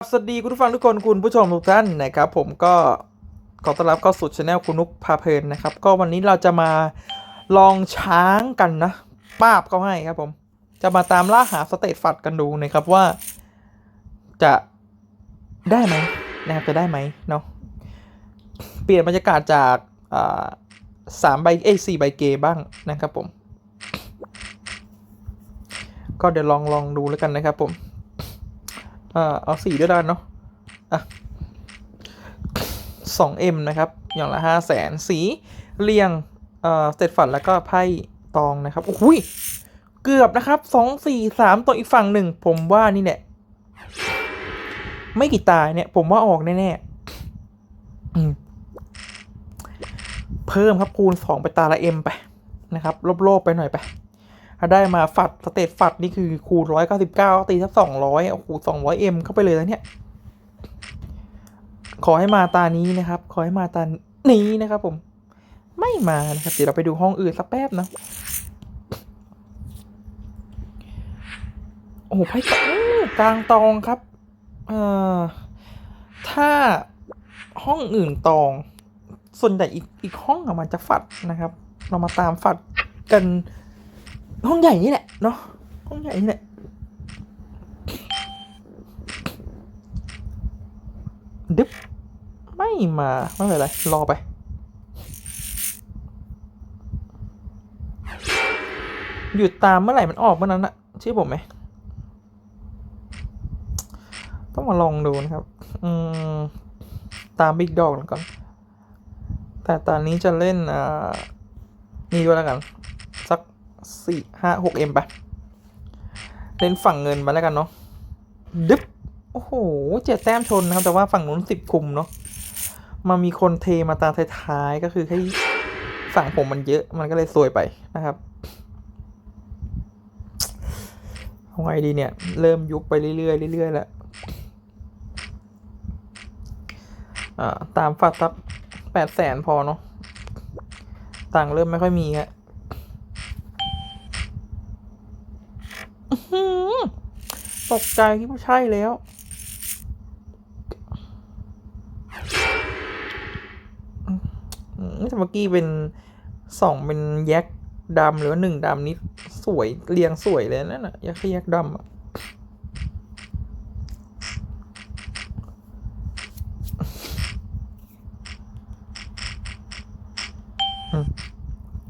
สวัสดีคุณผู้ฟังทุกคนคุณผู้ชมทุกท่านนะครับผมก็ขอต้อนรับเข้าสู่ช anel คุณนุกพาเพลินนะครับ ก็วันนี้เราจะมาลองช้างกันนะป้าบเขาให้ครับผม จะมาตามล่าหาสเตตฟัดกันดูนะครับว่า จะได้ไหมนะครับจะได้ไหมเนาะเปลี่ยนบรรยากาศจากสามใบเอ้ยสี่ใบเกบ้างนะครับผม ก็เดี๋ยวลองลองดูแล้วกันนะครับผม อ่าเอาสีด้วยกันเนาะอะสองเอ็มนะครับ อย่างละห้าแสนสีเรียงเอ่อสเตตฝันแล้วก็ไพ่ตองนะครับโอ้ยเกือบนะครับสองสี่สามตัวอีกฝั่งหนึ่งผมว่านี่แหละไม่กี่ตายเนี่ยผมว่าออกแน่ๆเพิ่มครับคูณสองไปตาละเอ็มไปนะครับลบๆไปหน่อยไป ถ้าได้มาฝัดสเตตฝัดนี่คือคูณร้อยเก้าสิบเก้าตีสักสองร้อยโอ้โหสองร้อยเอ็มเข้าไปเลยแล้วเนี่ย ขอให้มาตานี้นะครับ ขอให้มาตานี้นะครับ ผม ไม่มานะครับ เดี๋ยวเราไปดูห้องอื่นสักแป๊บนะ โอ้โหไพ่กลางอู้กลางตองครับ เอ่อ ถ้าห้องอื่นตอง ส่วนใหญ่อีกอีกห้องอะมันจะฝัดนะครับ เรามาตามฝัดกัน ห้องใหญ่นี่แหละเนาะห้องใหญ่นี่แหละดึบไม่มาไม่เป็นไรรอไปหยุดตามเมื่อไหร่มันออกเมื่อนั้นอะชื่อผมไหมต้องมาลองดูนะครับ อืม ตามบิ๊กดอกก่อน แต่ตอนนี้จะเล่นอ่านี่ด้วยแล้วกัน สี่ห้าหกเอ็มไปเล่นฝั่งเงินมาแล้วกันเนาะดึ๊บโอ้โหเจ็ดแต้มชนนะครับ แต่ว่าฝั่งนู้นสิบคุมเนาะมามีคนเทมาตาท้ายๆก็คือให้ฝั่งผมมันเยอะมันก็เลยซวยไปนะครับเอาไงดีเนี่ย เริ่มยุบไปเรื่อยๆเรื่อยๆแล้วตามฝัดสักแปดแสนพอเนาะ ตังเริ่มไม่ค่อยมีฮะ หือ ตกใจที่ไม่ใช่แล้วอืมแต่เมื่อกี้เป็นสองเป็นแยกดำหรือว่าหนึ่งดำนี่สวย เรียงสวยเลยนั่นน่ะแยกแยกดำอะ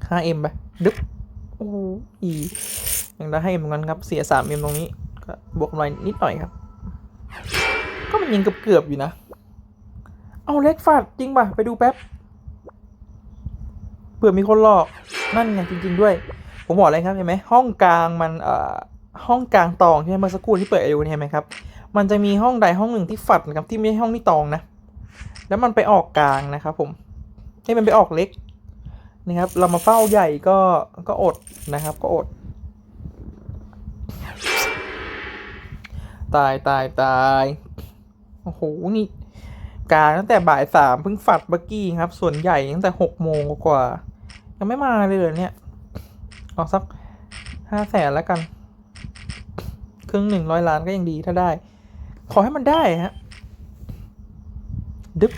ห้าเอ็มไปดึ๊บโอ้โหอี ยังได้ให้เหมือนกันครับเสียสามเอ็มตรงนี้ก็บวกกำไรนิดหน่อยครับ ก็มันยังเกือบๆอยู่นะ เอาเล็กฟาดจริงป่ะไปดูแป๊บเผื่อมีคนหลอกนั่นไงจริง ๆ ด้วย ผมบอกเลยครับเห็นไหมห้องกลางมันเอ่อห้องกลางตองใช่ไหมเมื่อสักครู่ที่เปิดไอดูเนี่ยเห็นไหมครับมันจะมีห้องใดห้องหนึ่งที่ฝัดนะครับที่ไม่ใช่ห้องที่ตองนะ แล้วมันไปออกกลางนะครับ ผมให้มันไปออกเล็กนะครับ เรามาเฝ้าใหญ่ก็ก็อดนะครับ ก็อด ตายตายตายโอ้โหนี่กางตั้งแต่บ่ายสามเพิ่งฝัดเมื่อกี้ครับ ส่วนใหญ่ตั้งแต่หกโมงกว่ายังไม่มาเลยเหรอเนี่ยเอาสักห้าแสนแล้วกัน ครึ่งหนึ่งร้อยล้านก็ยังดีถ้าได้ ขอให้มันได้ฮะ ดึบ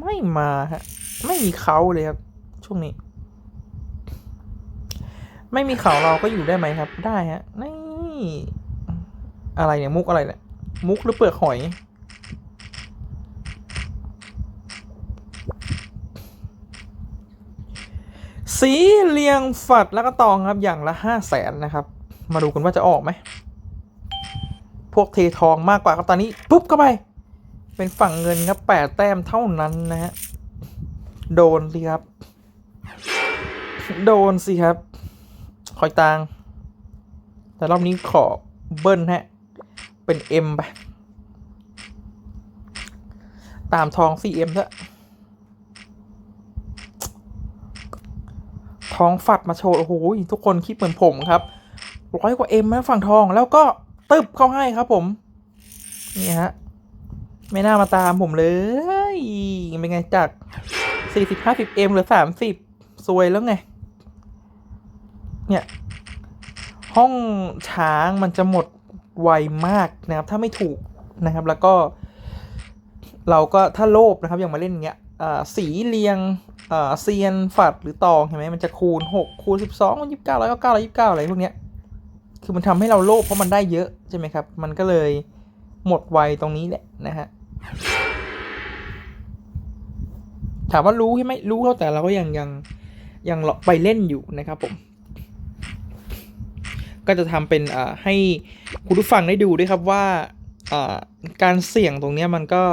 ไม่มาฮะ ไม่มีเขาเลยครับ ช่วงนี้ ไม่มีเขาเราก็อยู่ได้ไหมครับ ได้ฮะ นี่ อะไรเนี่ยมุกอะไรเนี่ยมุกหรือเปลือกหอย สีเรียงฝัดแล้วก็ตองครับอย่างละห้าแสนนะครับ มาดูกันว่าจะออกไหม พวกเททองมากกว่าครับตอนนี้ ปุ๊บเข้าไป เป็นฝั่งเงินครับแปดแต้มเท่านั้นนะฮะ โดนสิครับ โดนสิครับ คอยตาง แต่รอบนี้ขอเบิ้ลฮะ เป็น M ไป ตามทอง 4M ซะทองฝัดมาโชว์ โอ้โห ทุกคนคิดเหมือนผมครับ ร้อยกว่า M นะฝั่งทองแล้วก็ตึบเข้าให้ครับผม นี่ฮะ ไม่น่ามาตามผมเลย เป็นไงจาก 40 50 M เหลือ 30ซวยแล้วไง เนี่ย ห้องช้างมันจะหมด ไวมากนะครับ ถ้าไม่ถูกนะครับ แล้วก็ เราก็ถ้าโลภนะครับอย่างมาเล่นเงี้ยอ่าสีเรียงอ่าเซียนฝัดหรือตองเห็นไหมมันจะคูณหกคูณสิบสองยี่สิบเก้าร้อยเก้าเก้าร้อยยี่สิบเก้าอะไรพวกเนี้ยคือมันทำให้เราโลภเพราะมันได้เยอะใช่ไหมครับ มันก็เลยหมดไวตรงนี้แหละนะฮะถามว่ารู้ใช่ไหมรู้เขาแต่เราก็ยังยังยังไปเล่นอยู่นะครับผม ก็จะทำเป็นอ่าให้คุณผู้ฟังได้ดูด้วยครับว่าอ่าการเสี่ยงตรงนี้มันก็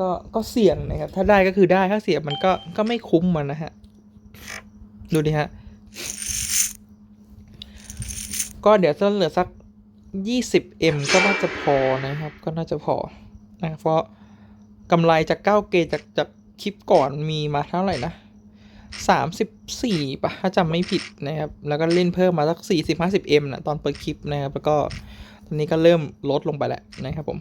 ก็ก็เสี่ยงนะครับ ถ้าได้ก็คือได้ถ้าเสียมันก็ก็ไม่คุ้มมันนะฮะดูดิฮะก็เดี๋ยวจะเหลือสัก 20M ก็น่าจะพอนะครับ ก็น่าจะพอนะเพราะกำไรจาก9เกตจากจากคลิปก่อนมีมาเท่าไหร่นะ 34ป่ะถ้าจำไม่ผิดนะครับ แล้วก็เล่นเพิ่มมาสัก 40 50M นะตอนเปิดคลิปนะครับ แล้วก็ตอนนี้ก็เริ่มลดลงไปแล้วนะครับผม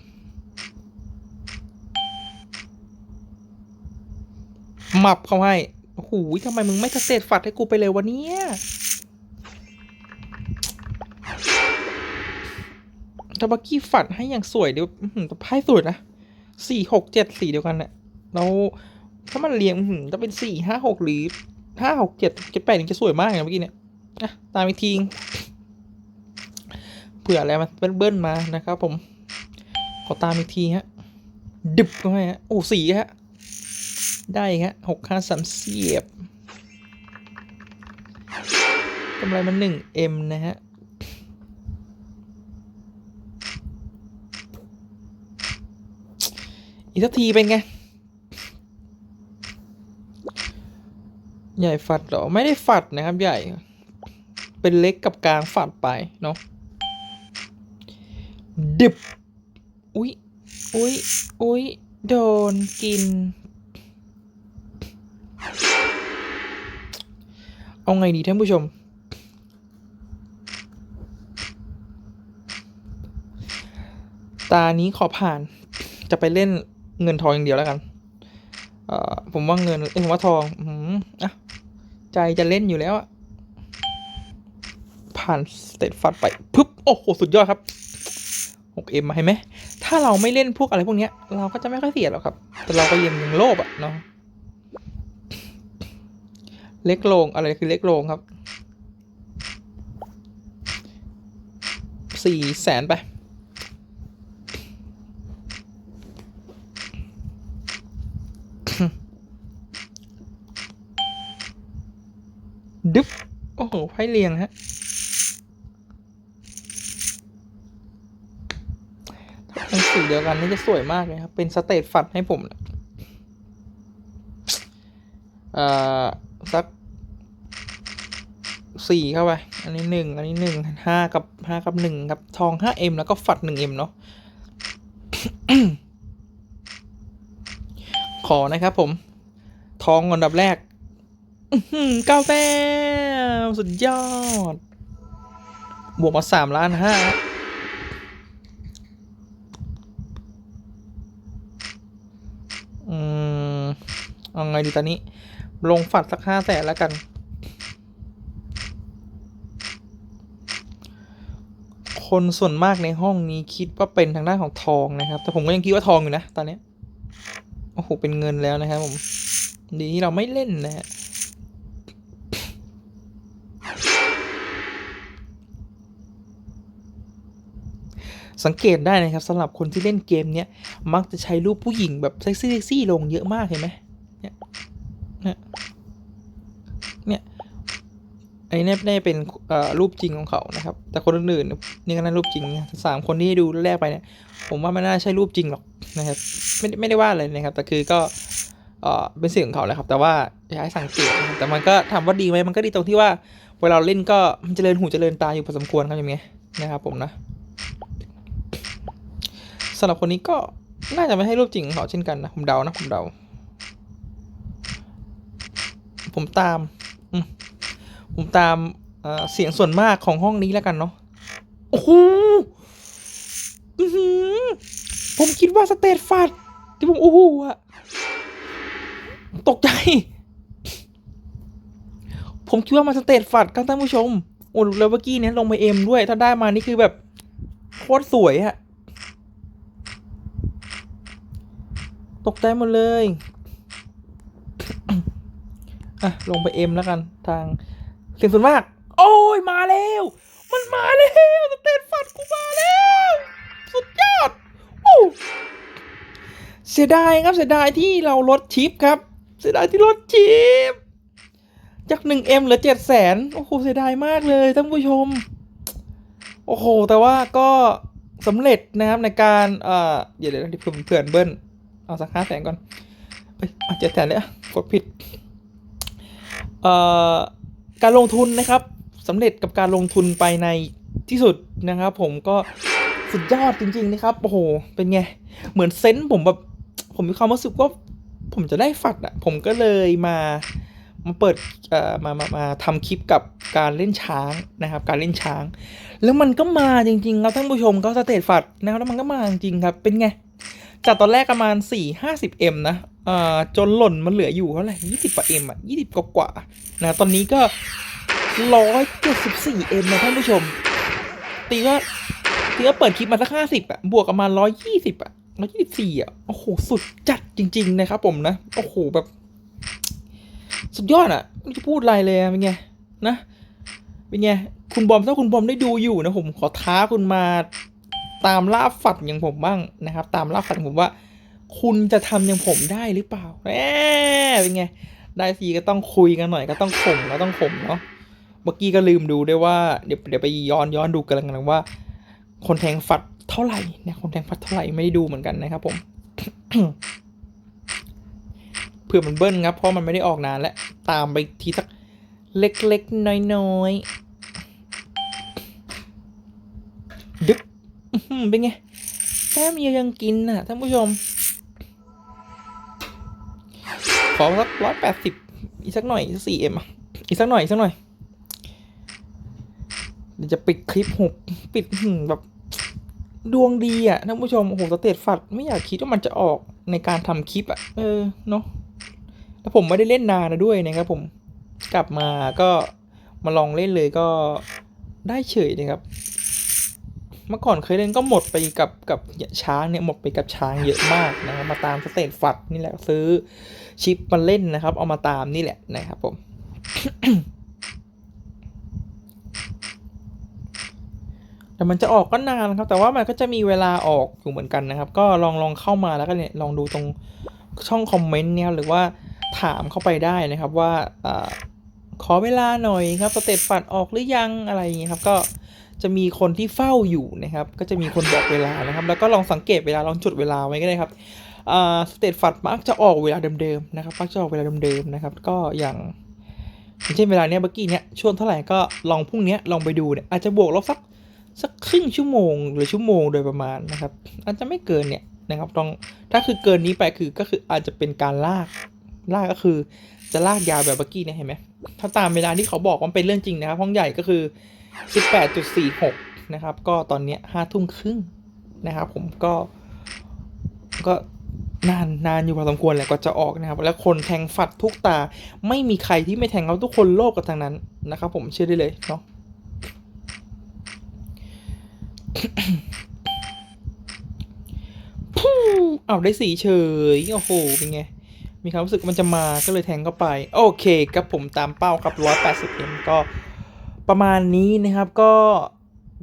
หมับเข้าให้โอ้โหทำไมมึงไม่สเตตฝัดให้กูไปเลยวะเนี่ยทบากี้ฝัดให้อย่างสวยเดี๋ยวอื้อหือแต่ไพ่สวยนะสี่หกเจ็ดสี่เดียวกันเนี่ยแล้ว ถ้ามันเรียงอื้อหือจะเป็นสี่ห้าหกหรือห้าหกเจ็ดเจ็ดแปดนี่จะสวยมากเลยเมื่อกี้เนี่ยนะตามอีกทีเผื่ออะไรมันเบิ้ลมานะครับผม ขอตามอีกทีฮะดึบเข้าให้ฮะโอ้สี่ฮะได้ฮะหกห้าสามเสียบกำไรมันหนึ่งเอ็มนะฮะอีกสักทีเป็นไง ใหญ่ฝัดเหรอ ไม่ได้ฝัดนะครับ ใหญ่ เป็นเล็กกับกลางฝัดไปเนาะดึบ อุ๊ย อุ๊ย อุ๊ย โดนกิน เอาไงดีท่านผู้ชม ตานี้ขอผ่าน จะไปเล่นเงินทองอย่างเดียวแล้วกัน เอ่อ ผมว่าเงินเอ้ยผมว่าทอง อืม ใจจะเล่นอยู่แล้วอะผ่านสเตตฟัดไปปึ๊บโอ้โหสุดยอดครับ 6M มาเห็นไหมถ้าเราไม่เล่นพวกอะไรพวกเนี้ย เราก็จะไม่ค่อยเสียหรอกครับ แต่เราก็ยังยังโลภอะเนาะเล็กลงอะไรคือเล็กลงครับสี่แสนไป ดึบ โอ้เรียงฮะถ้าเป็นสีเดียวกันนี่จะสวยมากเลยครับ เป็นสเตตฟัดให้ผมนะเอ่อสักสี่เข้าไป อันนี้หนึ่ง อันนี้หนึ่งห้ากับห้ากับหนึ่งครับ ทองห้าเอ็มแล้วก็ฝัดหนึ่งเอ็มเนาะ ขอนะครับผม ทองอันดับแรก เก้าแต้มสุดยอด บวกมาสามล้านห้าอืม เอาไงดีตอนนี้ ลงฝัดสักห้าแสนแล้วกัน คนส่วนมากในห้องนี้คิดว่าเป็นทางด้านของทองนะครับ แต่ผมก็ยังคิดว่าทองอยู่นะ ตอนนี้ โอ้โห เป็นเงินแล้วนะครับผม ดีที่เราไม่เล่นนะฮะ สังเกตได้นะครับสำหรับคนที่เล่นเกมเนี้ยมักจะใช้รูปผู้หญิงแบบเซ็กซี่เซ็กซี่ลงเยอะมากเห็นไหมเนี่ยเนี่ยอันนี้น่าจะเป็นรูปจริงของเขานะครับ แต่คนอื่นๆนี่ก็น่ารูปจริงสามคนที่ดูแรกไปเนี่ยผมว่าไม่น่าใช่รูปจริงหรอกนะครับไม่ไม่ได้ว่าอะไรนะครับ แต่คือก็เป็นสิ่งของเขาแหละครับ แต่ว่าอยากให้สังเกตนะแต่มันก็ถามว่าดีไหมมันก็ดีตรงที่ว่าเวลาเราเล่นก็มันเจริญหูเจริญตาอยู่พอสมควรครับอย่างเงี้ยนะครับผมนะ สำหรับคนนี้ก็น่าจะไม่ให้รูปจริงของเขาเช่นกันนะผมเดานะผมเดา ผมตามอมผมตามเอ่อเสียงส่วนมากของห้องนี้แล้วกันเนาะโอ้โหผมคิดว่าสเตตฟัดที่ผมโอ้โหอะตกใจ ผมคิดว่ามันสเตตฟัดครับท่านผู้ชมโอ้แล้วเมื่อกี้เนี้ยลงไปเอ็มด้วย ถ้าได้มานี่คือแบบโคตรสวยอะ ตกใจหมดเลยอะลงไปเอ็มแล้วกันทางเสียงส่วนมาก โอ้ยมาแล้ว มันมาแล้วสเตนฟัดกูมาแล้ว สุดยอดโอ้เสียดายครับเสียดายที่เราลดชิปครับ เสียดายที่ลดชิปจากหนึ่งเอ็มเหลือเจ็ดแสนโอ้โหเสียดายมากเลยท่านผู้ชม โอ้โห แต่ว่าก็สำเร็จนะครับในการเอ่อเดี๋ยวเดี๋ยวเดี๋ยวเผื่อเผื่อนเบิ้ล เอาสักห้าแสนก่อนเอ้ยเจ็ดแสนเลยอะกดผิดเอ่อการลงทุนนะครับสำเร็จกับการลงทุนไปในที่สุดนะครับ ผมก็สุดยอดจริง ๆ นะครับ โอ้โห เป็นไง เหมือนเซนส์ผมแบบ ผมมีความรู้สึกว่าผมจะได้ฝัดอะผมก็เลยมามาเปิดเอ่อมามามาทำคลิปกับการเล่นช้างนะครับ การเล่นช้าง แล้วมันก็มาจริงๆครับท่านผู้ชมก็สเตตฝัดนะครับแล้วมันก็มาจริงๆครับเป็นไง จากตอนแรกประมาณ 4 50 m นะเอ่อจนหล่นมันเหลืออยู่เท่าไหร่20กว่า m อะ20กว่ากว่านะตอนนี้ก็ 174 m นะท่านผู้ชม ตีว่าตีว่าเปิดคลิปมาสัก 50 อะ บวกประมาณ 120 อะ 124 อะ โอ้โห สุดจัดจริง ๆ นะครับผมนะ โอ้โห แบบ สุดยอดอะ ไม่จะพูดอะไรเลยอะเป็นไง นะ เป็นไง คุณบอมถ้าคุณบอมได้ดูอยู่นะผมขอท้าคุณมา ตามล่าฝัดอย่างผมบ้างนะครับ ตามล่าฝัดผมว่า คุณจะทำอย่างผมได้หรือเปล่าแหมเป็นไง ได้ทีก็ต้องคุยกันหน่อยก็ต้องข่มก็ต้องข่มเนาะเมื่อกี้ก็ลืมดูด้วยว่าเดี๋ยวเดี๋ยวไปย้อนย้อนดูกันแล้วกันว่า คนแทงฝัดเท่าไหร่นะคนแทงฝัดเท่าไหร่ไม่ได้ดูเหมือนกันนะครับ ผมเผื่อมันเบิ้ลครับเพราะมันไม่ได้ออกนานแล้วตามไปทีสักเล็กๆน้อยๆ ดึก เป็นไงแค่มียังกินน่ะท่านผู้ชม ขอสักร้อยแปดสิบอีกสักหน่อยสี่เอ็มอีกสักหน่อยอีกสักหน่อยเดี๋ยวจะปิดคลิปหุบปิดหือแบบดวงดีอะท่านผู้ชมโอ้โหสเตตฟัดไม่อยากคิดว่ามันจะออกในการทำคลิปอะ เออเนาะแล้วผมไม่ได้เล่นนานนะด้วยนะครับผมกลับมาก็มาลองเล่นเลยก็ได้เฉยนะครับ มื่อก่อนเคยเล่นก็หมดไปกับกับช้างเนี่ยหมดไปกับช้างเยอะมากนะครับมาตามสเตตฟัดนี่แหละซื้อชิปมาเล่นนะครับ เอามาตามนี่แหละนะครับผมแต่มันจะออกก็นานครับ แต่ว่ามันก็จะมีเวลาออกอยู่เหมือนกันนะครับ ก็ลองลองเข้ามาแล้วก็เนี่ยลองดูตรงช่องคอมเมนต์เนี่ยหรือว่าถามเข้าไปได้นะครับว่าอา ขอเวลาหน่อยครับสเตตฟัดออกหรือยังอะไรอย่างเงี้ยครับก็จะมีคนที่เฝ้าอยู่นะครับ ก็จะมีคนบอกเวลานะครับ แล้วก็ลองสังเกตเวลาลองจุดเวลาไว้ก็ได้ครับสเตตฟัดมักจะออกเวลาเดิมๆนะครับมักจะออกเวลาเดิมๆนะครับ ก็อย่างเช่นเวลาเนี้ยเมื่อกี้เนี้ยช่วงเท่าไหร่ก็ลองพรุ่งนี้ลองไปดูเนี่ยอาจจะบวกลบสักสักครึ่งชั่วโมงหรือชั่วโมงโดยประมาณนะครับ อาจจะไม่เกินเนี่ยนะครับต้องถ้าคือเกินนี้ไปคือก็คืออาจจะเป็นการลากลากก็คือ จะลากยาวแบบเมื่อกี้เนี่ยเห็นไหมถ้าตามเวลาที่เขาบอกว่ามันเป็นเรื่องจริงนะครับ ห้องใหญ่ก็คือ 18.46 นะครับ ก็ตอนเนี้ยห้าทุ่มครึ่งนะครับผมก็ก็นานนานอยู่พอสมควรแหละกว่าจะออกนะครับ แล้วคนแทงฝัดทุกตา ไม่มีใครที่ไม่แทงเขาทุกคนโลภกับทางนั้นนะครับ ผมเชื่อได้เลยเนาะพู้เอาได้สีเฉย โอ้โห เป็นไง มีความรู้สึกมันจะมาก็เลยแทงเข้าไป โอเคครับผมตามเป้าครับ 180m ก็ประมาณนี้นะครับก็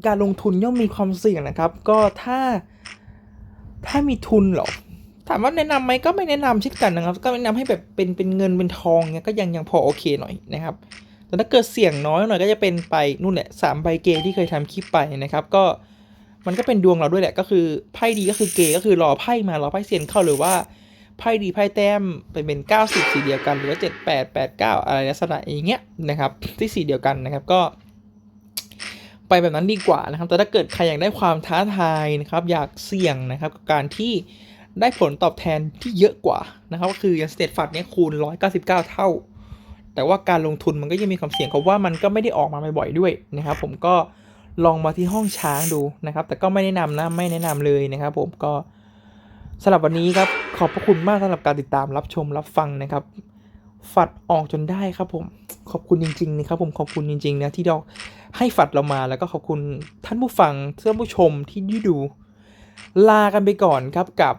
การลงทุนย่อมมีความเสี่ยงนะครับ ก็ถ้าถ้ามีทุนหรอถามว่าแนะนำไหมก็ไม่แนะนำเช่นกันนะครับ ก็แนะนำให้แบบเป็นเป็นเงินเป็นทองเงี้ยก็ยังยังพอโอเคหน่อยนะครับแต่ถ้าเกิดเสี่ยงน้อยหน่อยก็จะเป็นไปนู่นแหละสามใบเกย์ที่เคยทำคลิปไปนะครับ ก็มันก็เป็นดวงเราด้วยแหละก็คือไพ่ดีก็คือเกย์ก็คือรอไพ่มารอไพ่เซียนเข้าหรือว่า ไพ่ดีไพ่แต้มไปเป็น 90 สีเดียวกันหรือว่า 7 8 8 9 อะไรลักษณะอย่างเงี้ยนะครับที่สีเดียวกันนะครับก็ ไปแบบนั้นดีกว่านะครับ แต่ถ้าเกิดใครอยากได้ความท้าทายนะครับ อยากเสี่ยงนะครับกับการที่ได้ผลตอบแทนที่เยอะกว่านะครับ ก็คืออย่างสเตทฟัดเนี่ยคูณ 199 เท่า แต่ว่าการลงทุนมันก็ยังมีความเสี่ยงเพราะว่ามันก็ไม่ได้ออกมาบ่อยๆด้วยนะครับ ผมก็ลองมาที่ห้องช้างดูนะครับ แต่ก็ไม่แนะนำนะไม่แนะนำเลยนะครับ ผมก็ สำหรับวันนี้ครับขอบพระคุณมากสำหรับการติดตามรับชมรับฟังนะครับ ฝัดออกจนได้ครับผมขอบคุณจริงๆนะครับผมขอบคุณจริงๆนะที่ดอกให้ฝัดเรามาแล้วก็ขอบคุณท่านผู้ฟังท่านผู้ชมที่ดูดู ลากันไปก่อนครับกับ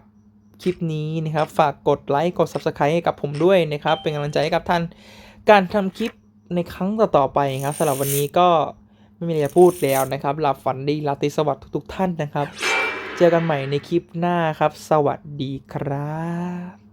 คลิปนี้นะครับฝากกดไลค์กด Subscribe ให้กับผมด้วยนะครับ เป็นกำลังใจให้กับท่านการทำคลิปในครั้งต่อๆไปครับสำหรับวันนี้ก็ไม่มีอะไรพูดแล้วนะครับหลับฝันดีลาตรีสวัสดิ์ทุกๆท่านนะครับ เจอกันใหม่ในคลิปหน้าครับ สวัสดีครับ